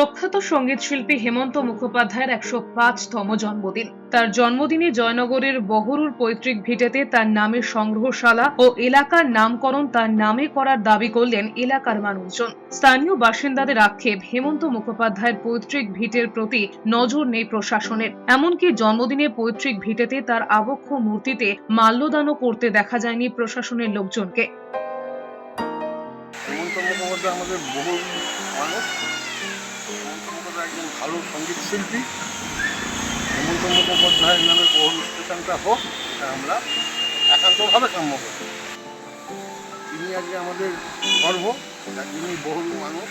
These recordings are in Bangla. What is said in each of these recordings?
প্রখ্যাত সংগীত শিল্পী হেমন্ত মুখোপাধ্যায়ের একশো পাঁচতম জন্মদিন। তার জন্মদিনে জয়নগরের বহরুর পৈতৃক ভিটেতে তার নামে সংগ্রহশালা ও এলাকার নামকরণ তার নামে করার দাবি করলেন এলাকার মানুষজন। স্থানীয় বাসিন্দাদের আক্ষেপ হেমন্ত মুখোপাধ্যায়ের পৈতৃক ভিটের প্রতি নজর নেই প্রশাসনের। এমনকি জন্মদিনে পৈতৃক ভিটেতে তার আবক্ষ মূর্তিতে মাল্যদানও করতে দেখা যায়নি প্রশাসনের লোকজনকে। আমাদের বহু মানুষ। একজন ভালো সংগীত শিল্পী হেমন্ত মুখোপাধ্যায়ের নামে বহু অনুষ্ঠানটা হোক, এটা আমরা একান্তভাবে কাম্য করি। তিনি আজকে আমাদের গর্ব একজনই বহু মানুষ।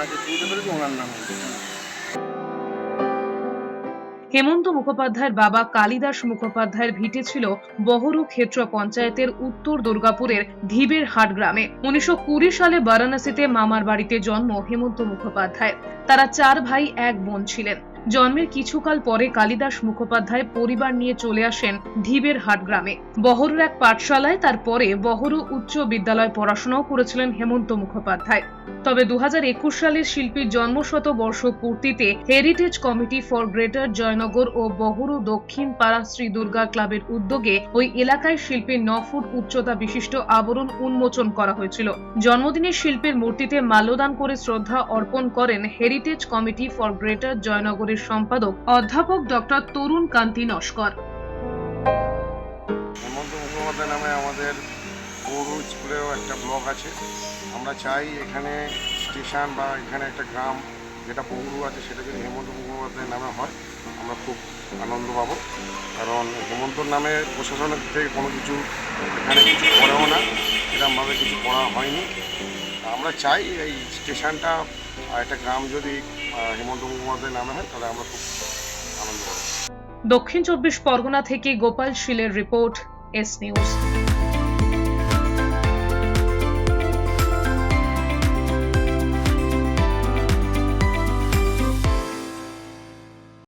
আজকে চিনতে পেরেছি ওনার নামে। হেমন্ত মুখোপাধ্যায়ের বাবা কালিদাস মুখোপাধ্যায়ের ভিটে ছিল বহরু ক্ষেত্র পঞ্চায়েতের উত্তর দুর্গাপুরের ধীবের হাট গ্রামে। উনিশশো কুড়ি সালে বারাণসীতে মামার বাড়িতে জন্ম হেমন্ত মুখোপাধ্যায়। তারা চার ভাই, এক বোন ছিলেন। জন্মের কিছুকাল পরে কালিদাস মুখোপাধ্যায় পরিবার নিয়ে চলে আসেন ঢিবের হাট গ্রামে বহরুর এক পাঠশালায় তারপরে বহরু উচ্চ বিদ্যালয় পড়াশোনাও করেছিলেন হেমন্ত মুখোপাধ্যায়। তবে দু সালের শিল্পীর জন্মশত বর্ষ পূর্তিতে heritage committee for greater Jaynagar ও বহরু দক্ষিণ পাড়া শ্রী দুর্গা ক্লাবের উদ্যোগে ওই এলাকায় শিল্পীর ন ফুট উচ্চতা বিশিষ্ট আবরণ উন্মোচন করা হয়েছিল। জন্মদিনে শিল্পীর মূর্তিতে মাল্যদান করে শ্রদ্ধা অর্পণ করেন হেরিটেজ কমিটি ফর গ্রেটার জয়নগরের সম্পাদক অধ্যাপক ডক্টর তরুণ কান্তি নস্কর। হেমন্ত মুখোপাধ্যায় নামে আমাদের গৌরু স্কুলেও একটা ব্লক আছে। আমরা চাই এখানে স্টেশন বা এখানে একটা গ্রাম যেটা পৌরু আছে সেটা যদি হেমন্ত মুখোপাধ্যায়ের নামে হয়, আমরা খুব আনন্দ পাবো। কারণ হেমন্তর নামে প্রশাসনের থেকে কোনো কিছু এখানে কিছু করেও না এরকমভাবে কিছু করা হয়নি। আমরা চাই এই স্টেশনটা একটা গ্রাম যদি হেমন্ত মুখোপাধ্যায় নামে হয়, তাহলে আমরা খুব আনন্দ পাবো দক্ষিণ চব্বিশ পরগনা থেকে গোপাল শীলের রিপোর্ট এস নিউজ